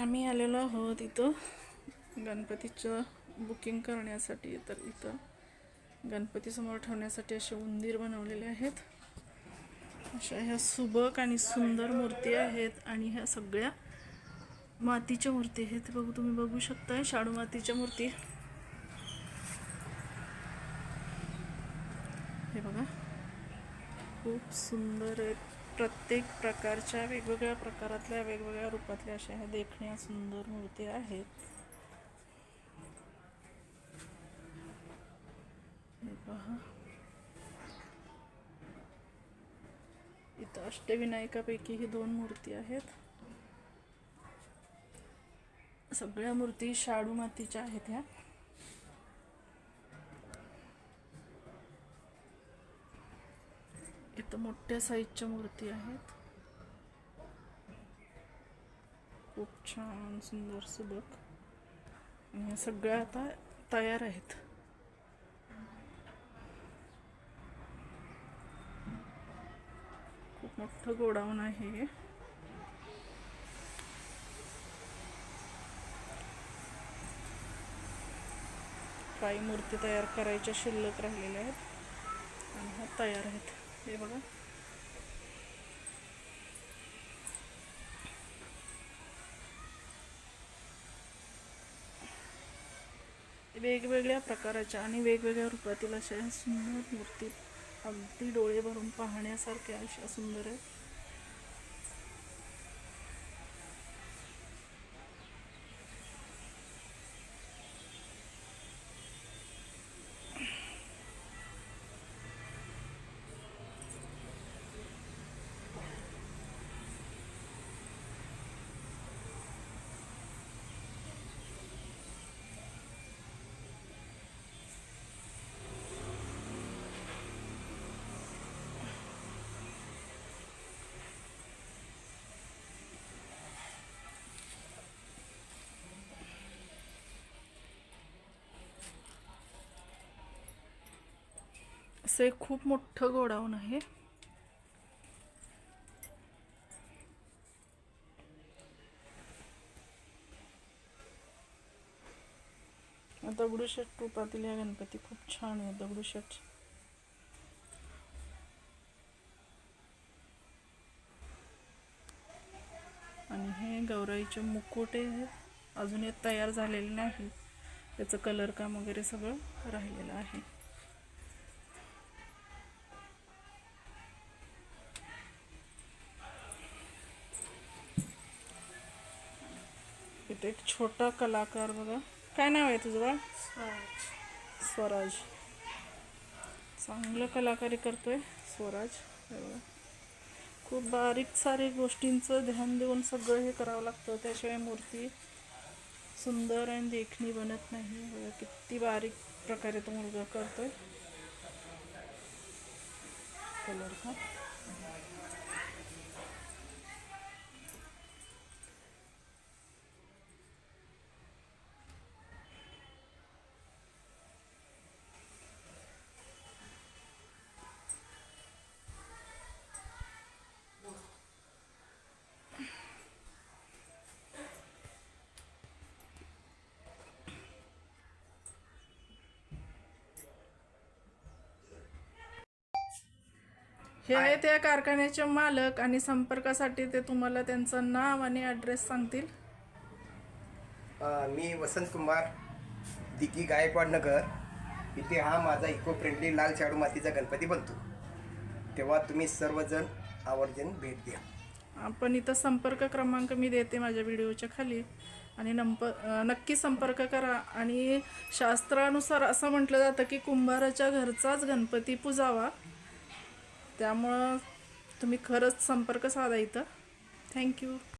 आम्ही आलेलो आहोत इथं. गणपतीचं बुकिंग करण्यासाठी. तर इथं गणपतीसमोर ठेवण्यासाठी असे उंदीर बनवलेले आहेत. अशा ह्या सुबक आणि सुंदर मूर्ती आहेत आणि ह्या सगळ्या मातीच्या मूर्ती आहेत. बघू तुम्ही बघू शकताय शाडू मातीच्या मूर्ती. हे बघा. खूप सुंदर आहेत. प्रत्येक प्रकारच्या वेगवेगळ्या प्रकारातल्या वेगवेगळ्या रूपातल्या अशा ह्या देखण्या सुंदर मूर्ती आहेत. पहा. इथं अष्टविनायकापैकी ही दोन मूर्ती आहेत. सगळ्या मूर्ती शाडू मातीच्या आहेत ह्या. इथं मोठ्या साईजच्या मूर्ती आहेत. खूप छान सुंदर सुबक. आणि ह्या सगळ्या आता तयार आहेत. खूप मोठं गोडाऊन आहे हे. काही मूर्ती तयार करायच्या शिल्लक राहिलेल्या आहेत. आणि ह्या तयार आहेत. हे बघा. वेगवेगळ्या प्रकाराच्या आणि वेगवेगळ्या रूपातील अशा सुंदर मूर्ती अगदी डोळे भरून पाहण्यासारख्या अशा सुंदर आहेत. असं एक खूप मोठं गोडाऊन आहे. दगडूशेठ रूपातील या गणपती खूप छान आहे दगडूशेठ आणि हे गौराईचे मुकुटे अजून हे तयार झालेले नाही. त्याचं कलर काम वगैरे सगळं राहिलेलं आहे. इथे एक छोटा कलाकार बघा. काय नाव आहे तुझं बा स्वराज. चांगलं कलाकारी करतोय स्वराज. खूप बारीक सारीक गोष्टींचं ध्यान देऊन सगळं हे करावं लागतं. त्याशिवाय मूर्ती सुंदर आणि देखणी बनत नाही. बघा किती बारीक प्रकारे तो मुलगा करतोय. कलर का? हे आहे त्या कारखान्याचे मालक आणि संपर्कासाठी ते तुम्हाला त्यांचं नाव आणि ॲड्रेस सांगतील. मी वसंत कुमार दिकी गायकवाड नगर इथे हा माझा इको फ्रेंडली लाल शाडू मातीचा गणपती बनतो. तेव्हा तुम्ही सर्वजण आवर्जून भेट द्या. आपण इथं संपर्क क्रमांक मी देते माझ्या व्हिडिओच्या खाली. आणि नंप नक्की संपर्क करा. आणि शास्त्रानुसार असं म्हटलं जातं की कुंभाराच्या घरचाच गणपती पुजावा. त्यामुळं तुम्ही खरंच संपर्क साधा इथं. थँक्यू